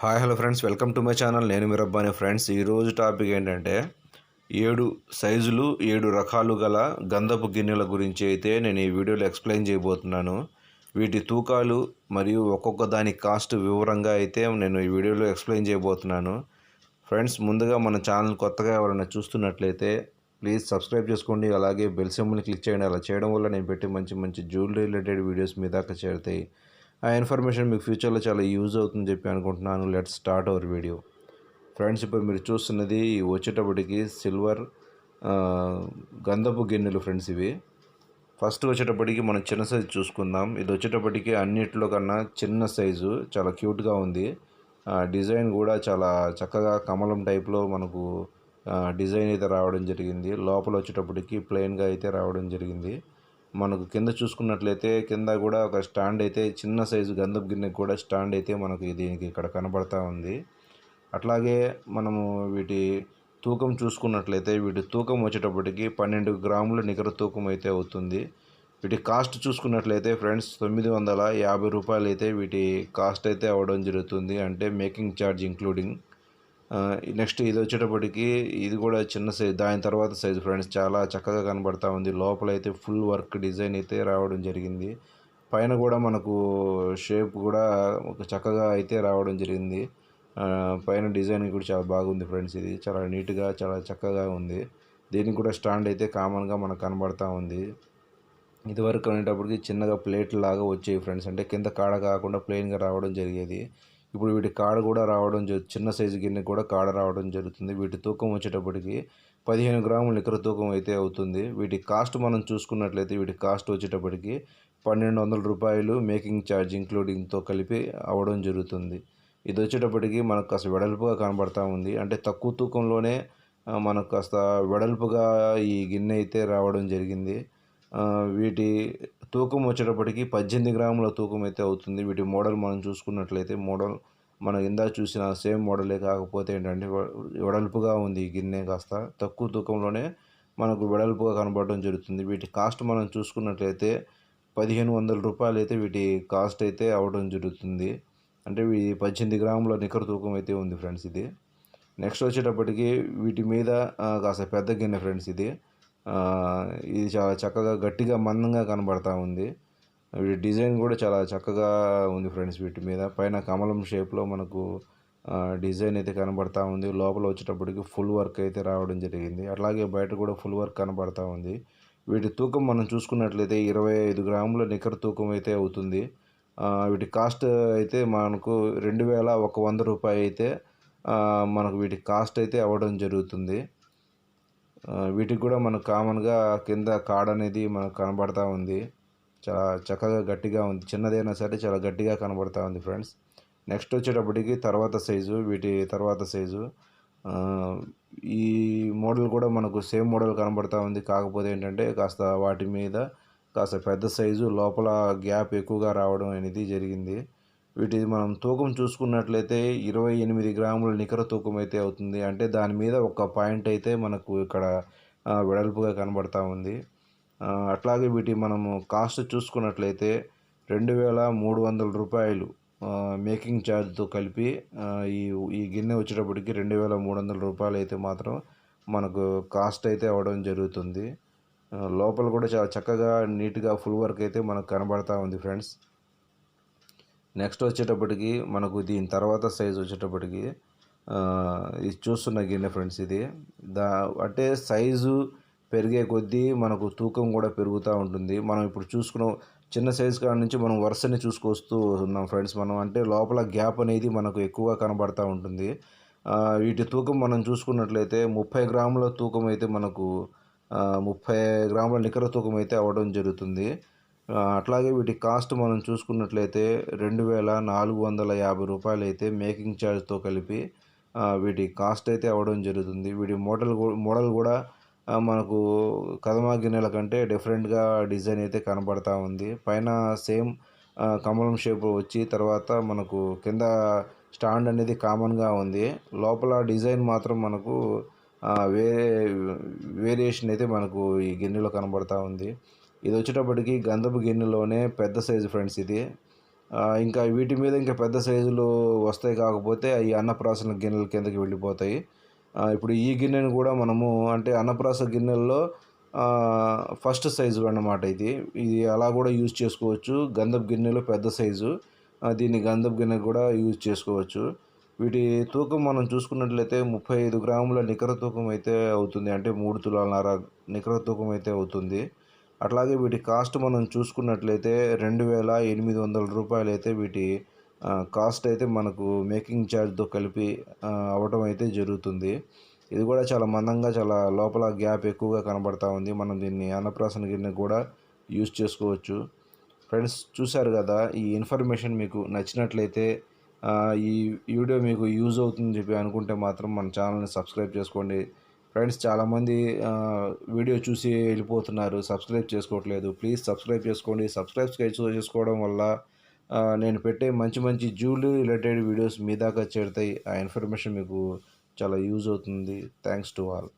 Hi hello friends. Welcome to my channel. నేను మీరబ్బాని friends. ఈరోజు టాపిక్ ఏంటంటే ఏడు సైజులు ఏడు రకాలు గల గంధపు గిన్నెల గురించి అయితే నేను ఈ వీడియోలో ఎక్స్ప్లెయిన్ చేయబోతున్నాను. వీటి తూకాలు మరియు ఒక్కొక్క దాని కాస్ట్ వివరంగా అయితే నేను ఈ వీడియోలో ఎక్స్ప్లెయిన్ చేయబోతున్నాను. ఫ్రెండ్స్ ముందుగా మన ఛానల్ కొత్తగా ఎవరైనా చూస్తున్నట్లయితే ప్లీజ్ సబ్స్క్రైబ్ చేసుకోండి. అలాగే బెల్ సింబల్ని క్లిక్ చేయండి. అలా చేయడం వల్ల నేను పెట్టి మంచి మంచి జ్యువెలరీ రిలేటెడ్ వీడియోస్ మీ దాకా చేరుతాయి. ఆ ఇన్ఫర్మేషన్ మీకు ఫ్యూచర్లో చాలా యూజ్ అవుతుందని చెప్పి అనుకుంటున్నాను. Let start our video. Friends ఇప్పుడు మీరు చూస్తున్నది వచ్చేటప్పటికి సిల్వర్ గంధపు గిన్నెలు ఫ్రెండ్స్ ఇవి. ఫస్ట్ వచ్చేటప్పటికి మనం చిన్న సైజు చూసుకుందాం. ఇది వచ్చేటప్పటికి అన్నిటిలో కన్నా చిన్న సైజు చాలా క్యూట్గా ఉంది. ఆ, డిజైన్ కూడా చాలా చక్కగా కమలం టైప్లో మనకు డిజైన్ అయితే రావడం జరిగింది. లోపల వచ్చేటప్పటికి ప్లెయిన్గా అయితే రావడం జరిగింది. మనకు కింద చూసుకున్నట్లయితే కింద కూడా ఒక స్టాండ్ అయితే చిన్న సైజు గంధపు గిన్నెకి కూడా స్టాండ్ అయితే మనకు దీనికి ఇక్కడ కనబడతా ఉంది. అట్లాగే మనము వీటి తూకం చూసుకున్నట్లయితే వీటి తూకం వచ్చేటప్పటికి పన్నెండు గ్రాముల నికర తూకం అయితే అవుతుంది. వీటి కాస్ట్ చూసుకున్నట్లయితే ఫ్రెండ్స్ తొమ్మిది వందల యాభై రూపాయలు అయితే వీటి కాస్ట్ అయితే అవ్వడం జరుగుతుంది. అంటే మేకింగ్ ఛార్జ్ ఇంక్లూడింగ్. నెక్స్ట్ ఇది వచ్చేటప్పటికి ఇది కూడా చిన్న సైజ్ దాని తర్వాత సైజు ఫ్రెండ్స్ చాలా చక్కగా కనబడతా ఉంది. లోపల అయితే ఫుల్ వర్క్ డిజైన్ అయితే రావడం జరిగింది. పైన కూడా మనకు షేప్ కూడా ఒక చక్కగా అయితే రావడం జరిగింది. పైన డిజైన్ కూడా చాలా బాగుంది ఫ్రెండ్స్ ఇది. చాలా నీట్గా చాలా చక్కగా ఉంది. దీనికి కూడా స్టాండ్ అయితే కామన్గా మనకు కనబడతా ఉంది. ఇదివరకు అనేటప్పటికి చిన్నగా ప్లేట్ లాగా వచ్చేవి ఫ్రెండ్స్. అంటే కింద కాడ కాకుండా ప్లెయిన్గా రావడం జరిగేది. ఇప్పుడు వీటి కాడ కూడా రావడం జరుగుతుంది చిన్న సైజు గిన్నె కూడా కాడ రావడం జరుగుతుంది. వీటి తూకం వచ్చేటప్పటికి పదిహేను గ్రాముల నికర తూకం అయితే అవుతుంది. వీటి కాస్ట్ మనం చూసుకున్నట్లయితే వీటి కాస్ట్ వచ్చేటప్పటికి పన్నెండు వందల రూపాయలు మేకింగ్ ఛార్జ్ ఇంక్లూడింగ్తో కలిపి అవ్వడం జరుగుతుంది. ఇది వచ్చేటప్పటికి మనకు కాస్త వెడల్పుగా కనబడతా ఉంది. అంటే తక్కువ తూకంలోనే మనకు కాస్త వెడల్పుగా ఈ గిన్నె అయితే రావడం జరిగింది. వీటి తూకం వచ్చేటప్పటికి పద్దెనిమిది గ్రాముల తూకం అయితే అవుతుంది. వీటి మోడల్ మనం చూసుకున్నట్లయితే మోడల్ మనం ఇందా చూసిన సేమ్ మోడలే కాకపోతే ఏంటంటే వెడల్పుగా ఉంది ఈ గిన్నె కాస్త. తక్కువ తూకంలోనే మనకు వెడల్పుగా కనబడడం జరుగుతుంది. వీటి కాస్ట్ మనం చూసుకున్నట్లయితే పదిహేను వందల రూపాయలు అయితే వీటి కాస్ట్ అయితే అవ్వడం జరుగుతుంది. అంటే ఇవి పద్దెనిమిది గ్రాముల నికర తూకం అయితే ఉంది ఫ్రెండ్స్ ఇది. నెక్స్ట్ వచ్చేటప్పటికి వీటి మీద కాస్త పెద్ద గిన్నె ఫ్రెండ్స్ ఇది. ఇది చాలా చక్కగా గట్టిగా మందంగా కనబడతా ఉంది. వీటి డిజైన్ కూడా చాలా చక్కగా ఉంది ఫ్రెండ్స్ వీటి మీద. పైన కమలం షేప్లో మనకు డిజైన్ అయితే కనబడతా ఉంది. లోపల వచ్చేటప్పటికి ఫుల్ వర్క్ అయితే రావడం జరిగింది. అట్లాగే బయట కూడా ఫుల్ వర్క్ కనబడతా ఉంది. వీటి తూకం మనం చూసుకున్నట్లయితే ఇరవై ఐదు గ్రాముల నికర తూకం అయితే అవుతుంది. వీటి కాస్ట్ అయితే మనకు రెండు వేల ఒక వంద రూపాయి అయితే మనకు వీటి కాస్ట్ అయితే అవ్వడం జరుగుతుంది. వీటికి కూడా మనకు కామన్గా కింద కాడ అనేది మనకు కనబడతా ఉంది. చాలా చక్కగా గట్టిగా ఉంది. చిన్నదైనా సరే చాలా గట్టిగా కనబడతా ఉంది ఫ్రెండ్స్ నెక్స్ట్ వచ్చేటప్పటికి తర్వాత సైజు వీటి తర్వాత సైజు ఈ మోడల్ కూడా మనకు సేమ్ మోడల్ కనబడతా ఉంది. కాకపోతే ఏంటంటే కాస్త వాటి మీద కాస్త పెద్ద సైజు లోపల గ్యాప్ ఎక్కువగా రావడం అనేది జరిగింది. వీటి మనం తూకం చూసుకున్నట్లయితే ఇరవై ఎనిమిది గ్రాముల నికర తూకం అయితే అవుతుంది. అంటే దాని మీద ఒక పాయింట్ అయితే మనకు ఇక్కడ వెడల్పుగా కనబడతా ఉంది. అట్లాగే వీటి మనము కాస్ట్ చూసుకున్నట్లయితే రెండు వేల మూడు వందల రూపాయలు మేకింగ్ ఛార్జ్తో కలిపి ఈ ఈ గిన్నె వచ్చేటప్పటికి రెండు వేల మూడు వందల రూపాయలు అయితే మాత్రం మనకు కాస్ట్ అయితే అవ్వడం జరుగుతుంది. లోపల కూడా చాలా చక్కగా నీట్గా ఫుల్ వర్క్ అయితే మనకు కనబడతా ఉంది ఫ్రెండ్స్. నెక్స్ట్ వచ్చేటప్పటికి మనకు దీని తర్వాత సైజ్ వచ్చేటప్పటికి ఇది చూస్తున్న గిన్నె ఫ్రెండ్స్ ఇది. దా అంటే సైజు పెరిగే కొద్దీ మనకు తూకం కూడా పెరుగుతూ ఉంటుంది. మనం ఇప్పుడు చూసుకున్న చిన్న సైజు కాడ నుంచి మనం వరుసని చూసుకొస్తూ ఉన్నాం ఫ్రెండ్స్ మనం. అంటే లోపల గ్యాప్ అనేది మనకు ఎక్కువగా కనబడుతూ ఉంటుంది. వీటి తూకం మనం చూసుకున్నట్లయితే ముప్పై గ్రాముల తూకం అయితే మనకు ముప్పై గ్రాముల నికర తూకం అయితే అవ్వడం జరుగుతుంది. అట్లాగే వీటి కాస్ట్ మనం చూసుకున్నట్లయితే రెండు వేల నాలుగు వందల యాభై రూపాయలు అయితే మేకింగ్ ఛార్జ్తో కలిపి వీటి కాస్ట్ అయితే అవ్వడం జరుగుతుంది. వీటి మోడల్ మోడల్ కూడా మనకు కదమా గిన్నెల కంటే డిఫరెంట్గా డిజైన్ అయితే కనబడతా ఉంది. పైన సేమ్ కమలం షేప్ వచ్చి తర్వాత మనకు కింద స్టాండ్ అనేది కామన్గా ఉంది. లోపల డిజైన్ మాత్రం మనకు వేరే వేరియేషన్ అయితే మనకు ఈ గిన్నెలో కనబడతా ఉంది. ఇది వచ్చేటప్పటికి గంధపు గిన్నెలోనే పెద్ద సైజు ఫ్రెండ్స్ ఇది. ఇంకా వీటి మీద ఇంకా పెద్ద సైజులు వస్తాయి కాకపోతే అవి అన్నప్రాసన గిన్నెల కిందకి వెళ్ళిపోతాయి. ఇప్పుడు ఈ గిన్నెను కూడా మనము అంటే అన్నప్రాసన గిన్నెల్లో ఫస్ట్ సైజు అన్నమాట ఇది. ఇది అలా కూడా యూజ్ చేసుకోవచ్చు. గంధపు గిన్నెలో పెద్ద సైజు. దీన్ని గంధపు గిన్నె కూడా యూజ్ చేసుకోవచ్చు. వీటి తూకం మనం చూసుకున్నట్లయితే ముప్పై ఐదు గ్రాముల నికర తూకం అయితే అవుతుంది. అంటే మూడు తులాలన్నర నికర తూకం అయితే అవుతుంది. అట్లాగే వీటి కాస్ట్ మనం చూసుకున్నట్లయితే రెండు వేల ఎనిమిది వందల రూపాయలు అయితే వీటి కాస్ట్ అయితే మనకు మేకింగ్ ఛార్జ్తో కలిపి అవ్వటం అయితే జరుగుతుంది. ఇది కూడా చాలా మందంగా చాలా లోపల గ్యాప్ ఎక్కువగా కనబడతా ఉంది. మనం దీన్ని అన్నప్రాసన గిన్నె కూడా యూస్ చేసుకోవచ్చు. ఫ్రెండ్స్ చూశారు కదా ఈ ఇన్ఫర్మేషన్ మీకు నచ్చినట్లయితే ఈ వీడియో మీకు యూజ్ అవుతుందని చెప్పి అనుకుంటే మాత్రం మన ఛానల్ని సబ్స్క్రైబ్ చేసుకోండి. ఫ్రెండ్స్ చాలామంది వీడియో చూసి వెళ్ళిపోతున్నారు. సబ్స్క్రైబ్ చేసుకోవట్లేదు. ప్లీజ్ సబ్స్క్రైబ్ చేసుకోండి. సబ్స్క్రైబ్ చేసుకోవడం వల్ల నేను పెట్టే మంచి మంచి జ్యువెలరీ రిలేటెడ్ వీడియోస్ మీ దాకా చేరుతాయి. ఆ ఇన్ఫర్మేషన్ మీకు చాలా యూజ్ అవుతుంది. Thanks to all.